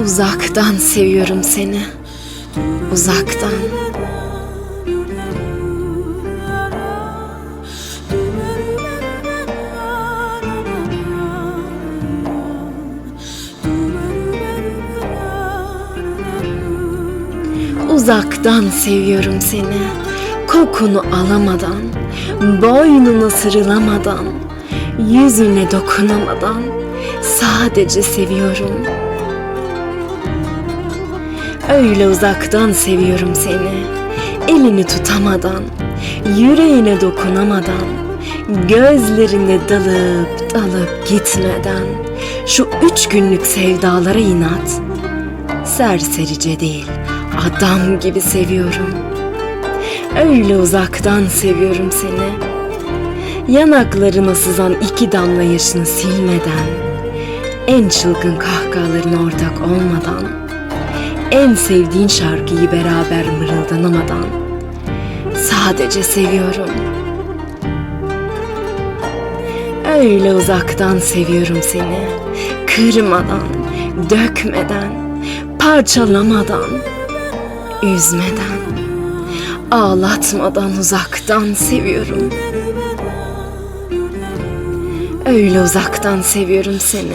Uzaktan seviyorum seni. Uzaktan. Uzaktan seviyorum seni. Kokunu alamadan, boynuna sarılamadan, yüzüne dokunamadan sadece seviyorum. Öyle uzaktan seviyorum seni. Elini tutamadan, yüreğine dokunamadan, gözlerine dalıp dalıp gitmeden, şu üç günlük sevdalara inat. Serserice değil, adam gibi seviyorum. Öyle uzaktan seviyorum seni. Yanaklarına sızan iki damla yaşını silmeden, en çılgın kahkahalarına ortak olmadan, en sevdiğin şarkıyı beraber mırıldanamadan sadece seviyorum. Öyle uzaktan seviyorum seni. Kırmadan, dökmeden, parçalamadan, üzmeden, ağlatmadan uzaktan seviyorum. Öyle uzaktan seviyorum seni.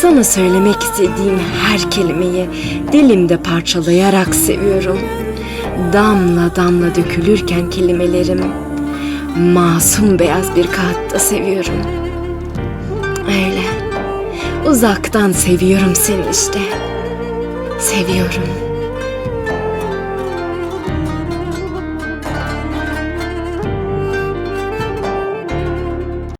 Sana söylemek istediğim her kelimeyi dilimde parçalayarak seviyorum. Damla damla dökülürken kelimelerim masum beyaz bir kağıtta seviyorum. Öyle. Uzaktan seviyorum seni işte. Seviyorum.